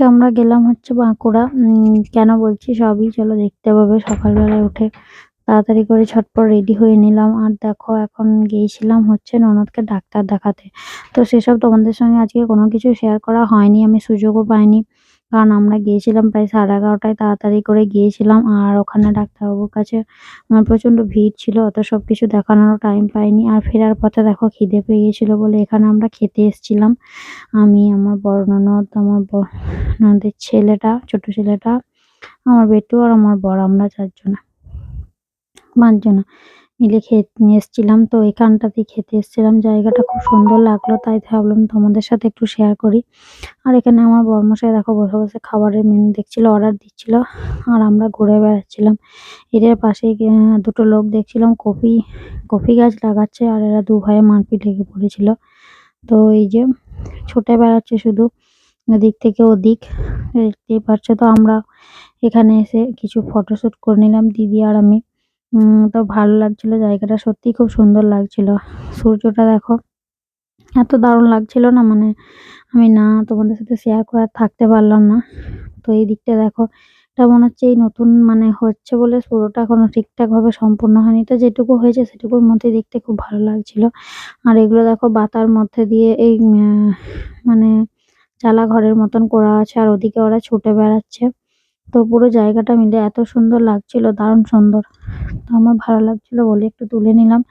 আজকে আমরা গেলাম হচ্ছে বাঁকুড়া। কেন বলছি? সবই চলো দেখতে পাবে। সকালবেলায় উঠে তাড়াতাড়ি করে ছটপট রেডি হয়ে নিলাম। আর দেখো, এখন গিয়েছিলাম হচ্ছে ননদকে ডাক্তার দেখাতে। তো সেসব তোমাদের সঙ্গে আজকে কোনো কিছু শেয়ার করা হয়নি। আমি সুযোগও পাইনি। কারণ আমরা গিয়েছিলাম প্রায় সাড়ে এগারোটায়, তাড়াতাড়ি করে গিয়েছিলাম। আর ওখানে ডাক্তারবাবুর কাছে আমার প্রচণ্ড ভিড় ছিল, অত সব কিছু দেখানোরও টাইম পাইনি। আর ফেরার পথে দেখো খিদে পেয়ে গেছিল বলে এখানে আমরা খেতে এসেছিলাম। আমি, আমার বড় ননদ আমার ননদের ছেলেটা, ছোট ছেলেটা, আমার বেটু আর আমার বড়, আমরা চারজনা, পাঁচজনা। মিলে খেতে নিয়ে এসেছিলাম। তো এখানটাতেই খেতে এসেছিলাম। জায়গাটা খুব সুন্দর লাগল তাই ভাবলাম তোমাদের সাথে একটু শেয়ার করি। আর এখানে আমার বরমশাই দেখো বসে বসে খাবারের মেনু দেখছিল অর্ডার দিচ্ছিল আর আমরা ঘুরে বেড়াচ্ছিলাম। এদের আহ, দুটো লোক দেখছিলাম কফি কফি গাছ লাগাচ্ছে আর এরা দু ভাইয়ে মারপিট লেগে পড়েছিল। তো এই যে ছুটে বেড়াচ্ছে শুধু এদিক থেকে ওদিক দেখতেই পারছ। তো আমরা এখানে এসে কিছু ফটোশুট করে নিলাম দিদি আর আমি। উম, তো ভালো লাগছিল, জায়গাটা সত্যি খুব সুন্দর লাগছিল। সূর্যটা দেখো, এত দারুণ লাগছিল না? মানে আমি না তোমাদের সাথে শেয়ার করে থাকতে পারলাম না। তো এই দিকটা দেখো, এটা মনে হচ্ছে এই নতুন মানে হচ্ছে বলে পুরোটা এখনও ঠিকঠাক ভাবে সম্পূর্ণ হয়নি। তো যেটুকু হয়েছে সেটুকুর মধ্যে দেখতে খুব ভালো লাগছিল। আর এগুলো দেখো, বাতার মধ্যে দিয়ে এই মানে চালা ঘরের মতন করা আছে, আর ওদিকে ওরা ছুটে বেড়াচ্ছে। তো পুরো জায়গাটা মিলে এত সুন্দর লাগছিল, দারুণ সুন্দর। তো আমার ভালো লাগছিল বলে একটু তুলে নিলাম।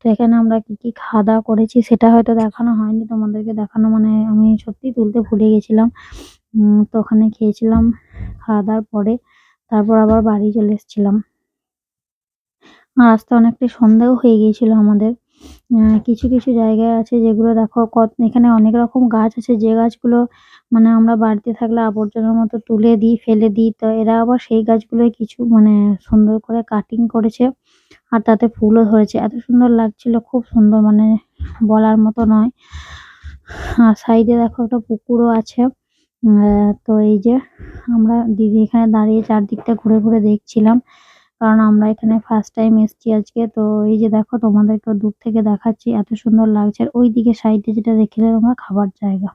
তো এখানে আমরা কি কি খাওয়া দাওয়া করেছি সেটা হয়তো দেখানো হয়নি, তোমাদেরকে দেখানো মানে আমি সত্যি তুলতে ভুলে গেছিলাম। তো ওখানে খেয়েছিলাম খাওয়া দাওয়ার পরে, তারপর আবার বাড়ি চলে এসেছিলাম। আর আসতে অনেকটাই সন্ধ্যাও হয়ে গিয়েছিল আমাদের। আহ, কিছু কিছু জায়গায় আছে যেগুলো দেখো কত এখানে অনেক রকম গাছ আছে। যে গাছগুলো মানে আমরা বাড়িতে থাকলে আবর্জনার মতো তুলে দিই ফেলে দিই তো এরা আবার সেই গাছগুলোই কিছু মানে সুন্দর করে কাটিং করেছে আর তাতে ফুলও ধরেছে। এত সুন্দর লাগছিল খুব সুন্দর মানে বলার মতো নয়। আর সাইডে দেখো একটা পুকুরও আছে। আহ, তো এই যে আমরা দিদি এখানে দাঁড়িয়ে চারদিকটা ঘুরে ঘুরে দেখছিলাম। কারণ আমরা এখানে ফার্স্ট টাইম এসছি আজকে। তো এই যে দেখো তোমাদেরকে দূর থেকে দেখাচ্ছি, এত সুন্দর লাগছে। আর ওইদিকে -এ যেটা দেখলে তোমরা খাবার জায়গা।